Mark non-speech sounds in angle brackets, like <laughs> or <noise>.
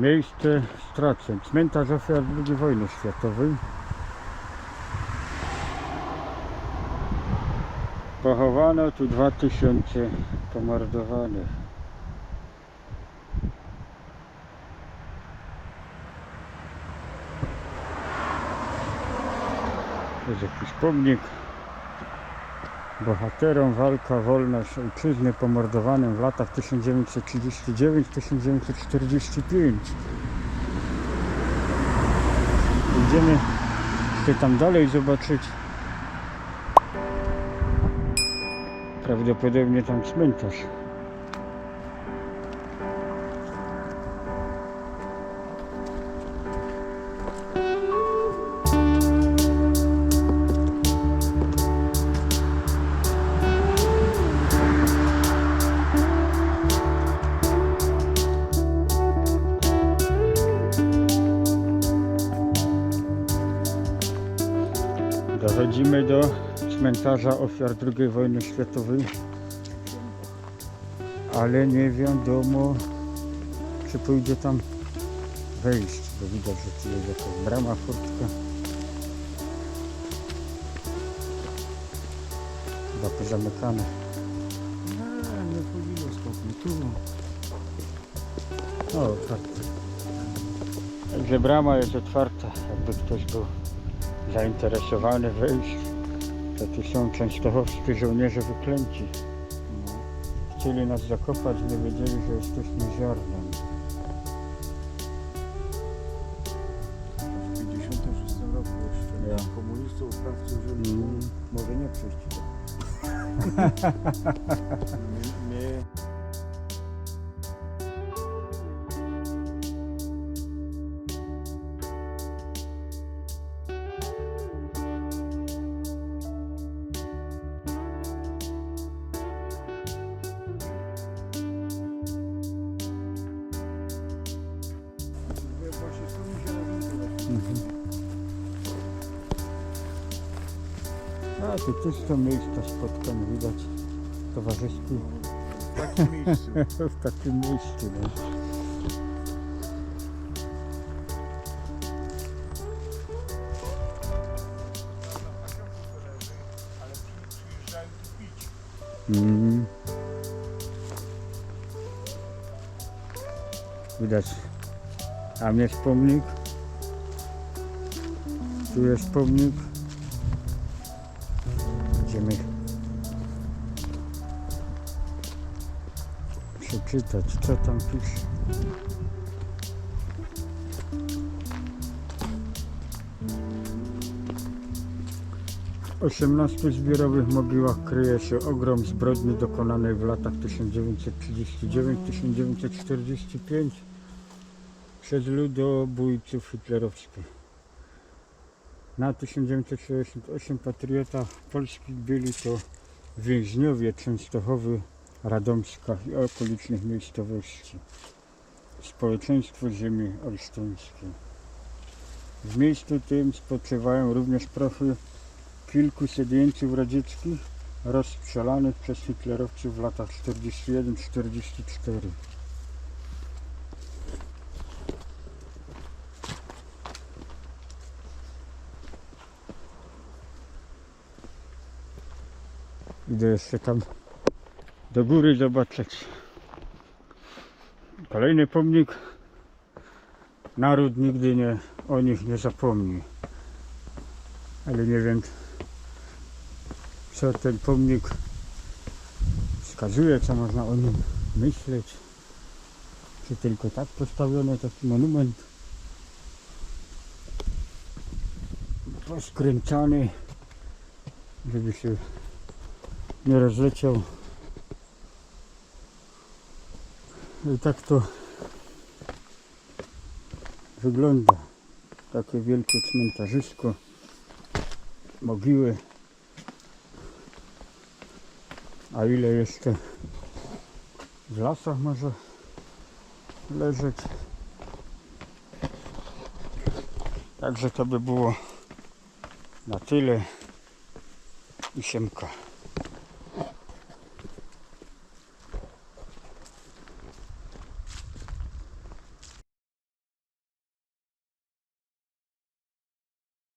Miejsce straceń. Cmentarz ofiar II wojny światowej. Pochowano tu 2000 pomordowanych. Jest jakiś pomnik bohaterom walka wolność ojczyzny pomordowanym w latach 1939-1945. Idziemy jeszcze tam dalej zobaczyć. Prawdopodobnie tam cmentarz. Dochodzimy do cmentarza ofiar II wojny światowej. Ale nie wiadomo, czy pójdzie tam wejść, bo widać, że tu jest jakaś brama, furtka. Chyba pozamykane. Nie, nie chodziło stopni. Tu. O, otwarte. Także brama jest otwarta, jakby ktoś był zainteresowany wejść. To tu są częstochowscy żołnierze wyklęci. No. Chcieli nas zakopać, nie wiedzieli, że jesteśmy ziarnem. W 56 roku jeszcze. Ja. Komunistów sprawcy użyli. Mm, może nie przyjść. Nie, nie. A tu też to miejsca spotkań widać towarzyskich W takim miejscu. <laughs> w takim miejscu. No. Mm. Widać. Tam jest pomnik. Tu jest pomnik. Będziemy przeczytać, co tam pisze. W 18 zbiorowych mogiłach kryje się ogrom zbrodni dokonanej w latach 1939-1945 przez ludobójców hitlerowskich. Na 1968 patriota polskich byli to więźniowie Częstochowy, Radomska i okolicznych miejscowości. Społeczeństwo ziemi olsztyńskiej. W miejscu tym spoczywają również profil kilkuset jeńców radzieckich rozstrzelanych przez hitlerowców w latach 41-44. Idę jeszcze tam do góry zobaczyć. Kolejny pomnik. Naród nigdy nie o nich nie zapomni. Ale nie wiem co ten pomnik wskazuje, co można o nim myśleć. Czy tylko tak postawiony taki monument poskręcany, żeby się nie rozleciał. I tak to wygląda. Takie wielkie cmentarzysko, mogiły. A ile jeszcze w lasach może leżeć. Także to by było na tyle i siemka.